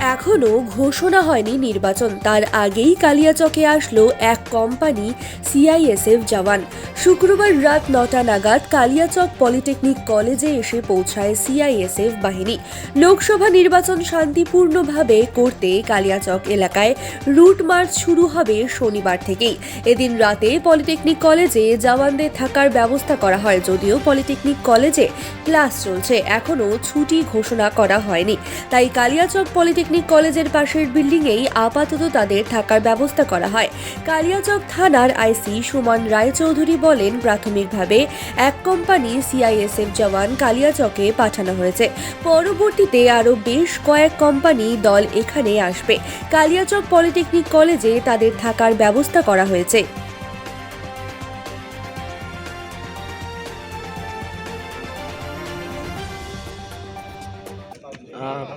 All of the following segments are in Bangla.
এখনও ঘোষণা হয়নি নির্বাচন। তার আগেই কালিয়াচকে আসলো এক কোম্পানি সিআইএসএফ জওয়ান। শুক্রবার রাত নটা নাগাদ কালিয়াচক পলিটেকনিক কলেজে এসে পৌঁছায় সিআইএসএফ বাহিনী। লোকসভা নির্বাচন শান্তিপূর্ণভাবে করতে কালিয়াচক এলাকায় রুট মার্চ শুরু হবে শনিবার থেকেই। এদিন রাতে পলিটেকনিক কলেজে জওয়ানদের থাকার ব্যবস্থা করা হয়, যদিও পলিটেকনিক কলেজে ক্লাস চলছে। এখনও ছুটি ঘোষণা করা হয়নি। তাই কালিয়াচক পলিটেকনিক কলেজের পাশের বিল্ডিংয়েই আপাতত তাদের থাকার ব্যবস্থা করা হয়। কালিয়াচক থানার আইসি সুমন রায়চৌধুরী বলেন, প্রাথমিকভাবে এক কোম্পানি সিআইএসএফ জওয়ান কালিয়াচকে পাঠানো হয়েছে। পরবর্তীতে আরও বেশ কয়েক কোম্পানি দল এখানে আসবে। কালিয়াচক পলিটেকনিক কলেজে তাদের থাকার ব্যবস্থা করা হয়েছে।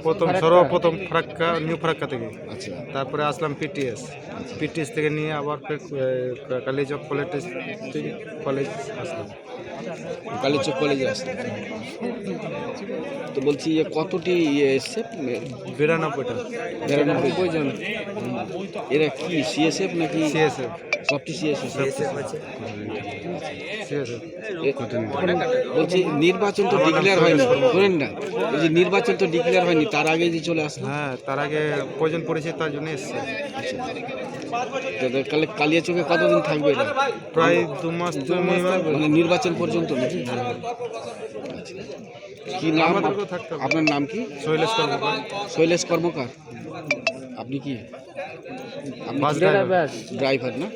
প্রথম সর্বপ্রথম ফারাক্কা নিউ ফারাক্কা থেকে। আচ্ছা। তারপরে আসলাম পিটিএস পিটিএস থেকে নিয়ে আবার ফের কালিচক কলেজ কলেজ আসলাম। কালীচক কলেজে আসলাম। তো বলছি ইয়ে কতটি ইয়ে এসছে? বিরানব্বইটা। নিরানব্বই জন। এরা কি সিএসএফ নাকি? সিএসএফ সবটি সিএসএফ বলছি নির্বাচন তো ডিক্লেয়ার হয়নি শোনেন না। বলছি নির্বাচন তো ডিক্লেয়ার হয়নি তার আগে যে চলে আসলো। হ্যাঁ তার আগে প্রয়োজন পড়েছে তার জন্য এসছে। তো তো কালে কালিয়াচকে কতদিন থাকবে এটা? প্রায় দু মাস তো minimum মানে নির্বাচন পর্যন্ত নাকি। কি নাম। আপনার নাম কি? শৈলেশ কর্মকার। শৈলেশ কর্মকার। আপনি কি? ড্রাইভার না